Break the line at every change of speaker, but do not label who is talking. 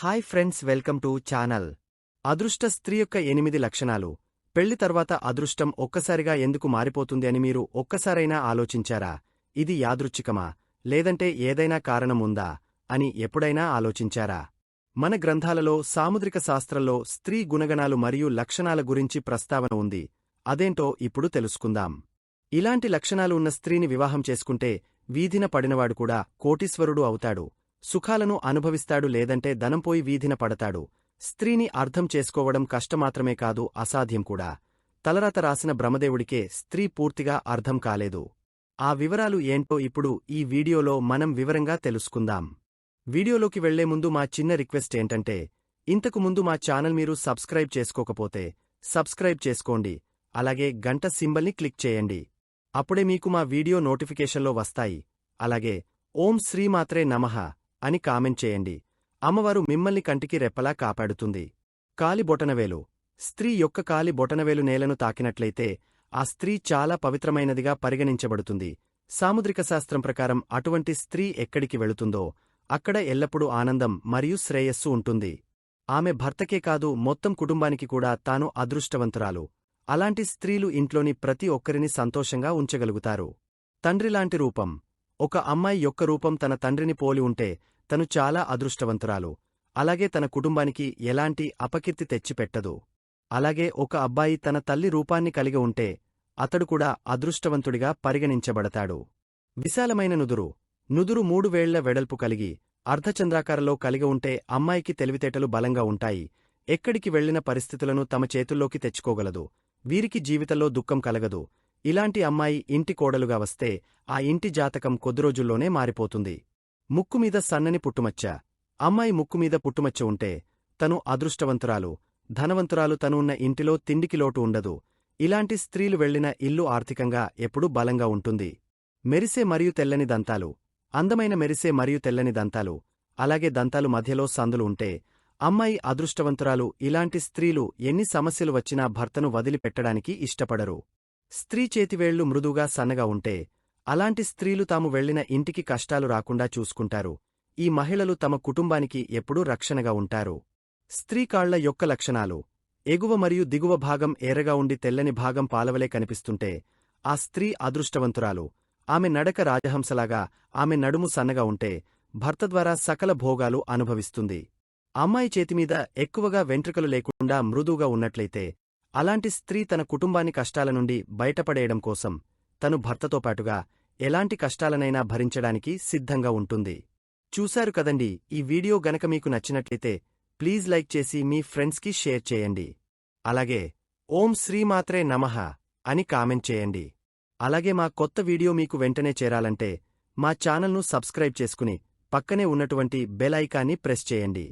Hi friends welcome to channel. అదృష్ట స్త్రీ యొక్క ఎనిమిది లక్షణాలు. పెళ్ళి తర్వాత అదృష్టం ఒక్కసారిగా ఎందుకు మారిపోతుంది అని మీరు ఒక్కసారైనా ఆలోచించారా? ఇది యాదృచ్ఛికమా? లేదంటే ఏదైనా కారణం ఉందా అని ఎప్పుడైనా ఆలోచించారా? మన గ్రంథాలలో సాముద్రిక శాస్త్రంలో స్త్రీ గుణగణాలు మరియు లక్షణాల గురించి ప్రస్తావన ఉంది. అదేంటో ఇప్పుడు తెలుసుకుందాం. ఇలాంటి లక్షణాలు ఉన్న స్త్రీని వివాహం చేసుకుంటే వీధిన పడినవాడు కూడా కోటీశ్వరుడు అవుతాడు. సుఖాలను అనుభవిస్తాడు లేదంటే ధనంపోయి వీధిన పడతాడు. స్త్రీని అర్థం చేసుకోవడం కష్టమాత్రమే కాదు అసాధ్యం కూడా. తలరాత రాసిన బ్రహ్మదేవుడికే స్త్రీ పూర్తిగా అర్థం కాలేదు. ఆ వివరాలు ఏంటో ఇప్పుడు ఈ వీడియోలో మనం వివరంగా తెలుసుకుందాం. వీడియోలోకి వెళ్ళే ముందు మా చిన్న రిక్వెస్ట్ ఏంటంటే ఇంతకు ముందు మా ఛానల్ మీరు సబ్స్క్రైబ్ చేసుకోకపోతే సబ్స్క్రైబ్ చేసుకోండి. అలాగే గంట సింబల్ని క్లిక్ చేయండి. అప్పుడే మీకు మా వీడియో నోటిఫికేషన్లో వస్తాయి. అలాగే ఓం శ్రీమాత్రే నమః. అని కామెంట్ చేయండి. అమ్మవారు మిమ్మల్ని కంటికి రెప్పలా కాపాడుతుంది. కాలి బొటనవేలు. స్త్రీ యొక్క కాలి బొటనవేలు నేలను తాకినట్లయితే ఆ స్త్రీ చాలా పవిత్రమైనదిగా పరిగణించబడుతుంది. సాముద్రిక శాస్త్రం ప్రకారం అటువంటి స్త్రీ ఎక్కడికి వెళుతుందో అక్కడ ఎల్లప్పుడూ ఆనందం మరియు శ్రేయస్సు ఉంటుంది. ఆమె భర్తకే కాదు మొత్తం కుటుంబానికి కూడా తాను అదృష్టవంతురాలు. అలాంటి స్త్రీలు ఇంట్లోని ప్రతి ఒక్కరిని సంతోషంగా ఉంచగలుగుతారు. తండ్రిలాంటి రూపం. ఒక అమ్మాయి యొక్క రూపం తన తండ్రిని పోలి ఉంటే తను చాలా అదృష్టవంతురాలు. అలాగే తన కుటుంబానికి ఎలాంటి అపకీర్తి తెచ్చిపెట్టదు. అలాగే ఒక అబ్బాయి తన తల్లి రూపాన్ని కలిగి ఉంటే అతడు కూడా అదృష్టవంతుడిగా పరిగణించబడతాడు. విశాలమైన నుదురు. నుదురు మూడు వేళ్ళ వెడల్పు కలిగి అర్ధచంద్రాకారంలో కలిగి ఉంటే అమ్మాయికి తెలివితేటలు బలంగా ఉంటాయి. ఎక్కడికి వెళ్ళిన పరిస్థితులను తమ చేతుల్లోకి తెచ్చుకోగలదు. వీరికి జీవితంలో దుఃఖం కలగదు. ఇలాంటి అమ్మాయి ఇంటి కోడలుగా వస్తే ఆ ఇంటి జాతకం కొద్ది రోజుల్లోనే మారిపోతుంది. ముక్కుమీద సన్నని పుట్టుమచ్చ. అమ్మాయి ముక్కుమీద పుట్టుమచ్చ ఉంటే తను అదృష్టవంతురాలు. ధనవంతురాలు తను ఉన్న ఇంటిలో తిండికి లోటు ఉండదు. ఇలాంటి స్త్రీలు వెళ్ళిన ఇల్లు ఆర్థికంగా ఎప్పుడూ బలంగా ఉంటుంది. మెరిసే మరియు తెల్లని దంతాలు. అందమైన మెరిసే మరియు తెల్లని దంతాలు. అలాగే దంతాలు మధ్యలో సందులు ఉంటే అమ్మాయి అదృష్టవంతురాలు. ఇలాంటి స్త్రీలు ఎన్ని సమస్యలు వచ్చినా భర్తను వదిలిపెట్టడానికి ఇష్టపడరు. స్త్రీ చేతివేళ్ళు మృదుగా సన్నగా ఉంటే అలాంటి స్త్రీలు తాము వెళ్ళిన ఇంటికి కష్టాలు రాకుండా చూసుకుంటారు. ఈ మహిళలు తమ కుటుంబానికి ఎప్పుడూ రక్షణగా ఉంటారు. స్త్రీ కాళ్ళ యొక్క లక్షణాలు. ఎగువ మరియు దిగువ భాగం ఎర్రగా ఉండి తెల్లని భాగం పాలవలే కనిపిస్తుంటే ఆ స్త్రీ అదృష్టవంతురాలు. ఆమె నడక రాజహంసలాగా ఆమె నడుము సన్నగా ఉంటే భర్త ద్వారా సకల భోగాలు అనుభవిస్తుంది. అమ్మాయి చేతిమీద ఎక్కువగా వెంట్రుకలు లేకుండా మృదువుగా ఉన్నట్లయితే అలాంటి స్త్రీ తన కుటుంబాన్ని కష్టాల నుండి బయటపడేయడం కోసం తను భర్తతో పాటుగా ఎలాంటి కష్టాలనైనా భరించడానికి సిద్ధంగా ఉంటుంది. చూశారు కదండి ఈ వీడియో గనక మీకు నచ్చినట్లయితే ప్లీజ్ లైక్ చేసి మీ ఫ్రెండ్స్కి షేర్ చేయండి. అలాగే ఓం శ్రీమాత్రే నమః అని కామెంట్ చేయండి. అలాగే మా కొత్త వీడియో మీకు వెంటనే చేరాలంటే మా ఛానల్ను సబ్స్క్రైబ్ చేసుకుని పక్కనే ఉన్నటువంటి బెల్ ఐకాన్ని ప్రెస్ చేయండి.